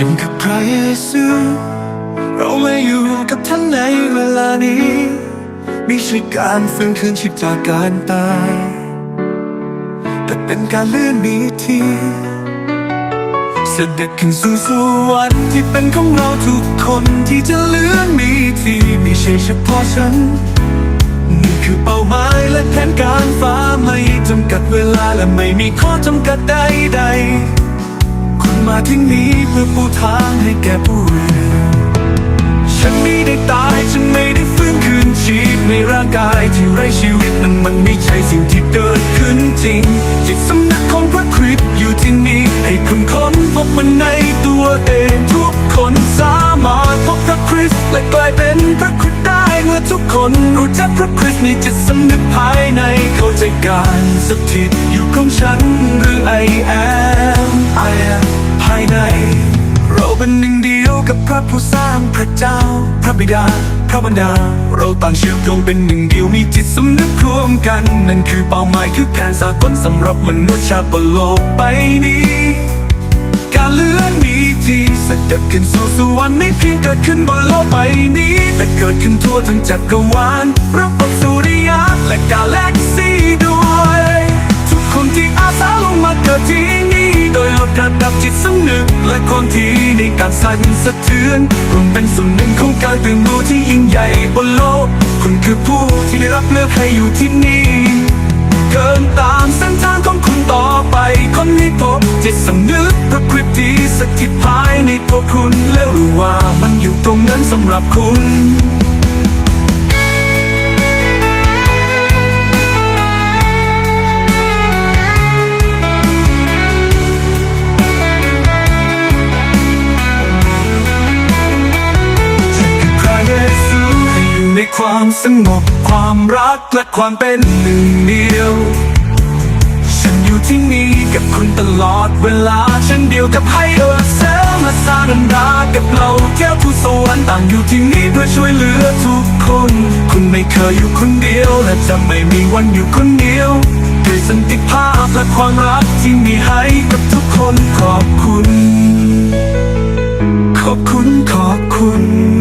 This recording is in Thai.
ฉันคือพระเยซูเรามาอยู่กับท่านในเวลานี้ไม่ใช่การฟื้นคืนชีพจากการตาย แต่เป็นการเลื่อนมีทีเสด็จขึ้นสู่สวรรค์ที่เป็นของเราทุกคนที่จะเลื่อนมีทีไม่ใช่เฉพาะฉันนี่คือเป้าหมายและแผนการฟ้าไม่จำกัดเวลาและไม่มีข้อจำกัดใดๆ มาที่นี้เพื่อปูทางให้แก่ผู้อื่นฉันไม่ได้ตายฉันไม่ได้ฟื้นคืนชีพในร่างกายที่ไร้ชีวิตนั้นมันไม่ใช่สิ่งที่เกิดขึ้นจริง จิตสำนึกของพระคริสต์อยู่ที่นี่ให้คุณค้นพบมันในตัวเองทุกคนสามารถพบพระคริสต์และกลายเป็นพระคริสต์ได้เมื่อทุกคนรู้จักพระคริสต์ในจิตสำนึกภายในเข้าใจการสถิตอยู่ของฉันหรือ I am I เจ้า พระบิดา พระบรรดา เราต่างเชื่อมโยงเป็นหนึ่งเดียวมีจิตสำนึกร่วมกัน นั่นคือเป้าหมายคือการสากลสำหรับมนุษย์ชาติบนโลกใบนี้ การเลื่อนมีที่เสด็จขึ้นสู่สวรรค์ไม่เพียงเกิดขึ้นบนโลกใบนี้ แต่เกิดขึ้นทั่วทั้งจักรวาลระบบสุริยะและกาแล็กซีำนึกและความที่ในการสั่นสะเทือนรวมเป็นส่วนหนึ่งของการตื่นรู้ที่ยิ่งใหญ่บนโลก คุณคือผู้ที่ได้รับเลือกให้อยู่ที่นี่ เกินตามเส้นทางของคุณต่อไปคนนี้พบจิตสำนึกพระคริสต์ที่สถิตภายในตัวคุณแล้วรู้ว่ามันอยู่ตรงนั้นสำหรับคุณ สงบความรักและความเป็นหนึ่งเดียว ฉันอยู่ที่นี่กับคุณตลอดเวลาฉันเดียวกับให้เออเซลมาสร้างรักกับเราเที่ยวทุสวนต่างอยู่ที่นี่เพื่อช่วยเหลือทุกคน คุณไม่เคยอยู่คนเดียวและจะไม่มีวันอยู่คนเดียวด้วยสันติภาพและความรักที่มีให้กับทุกคนขอบคุณ ขอบคุณขอบคุณ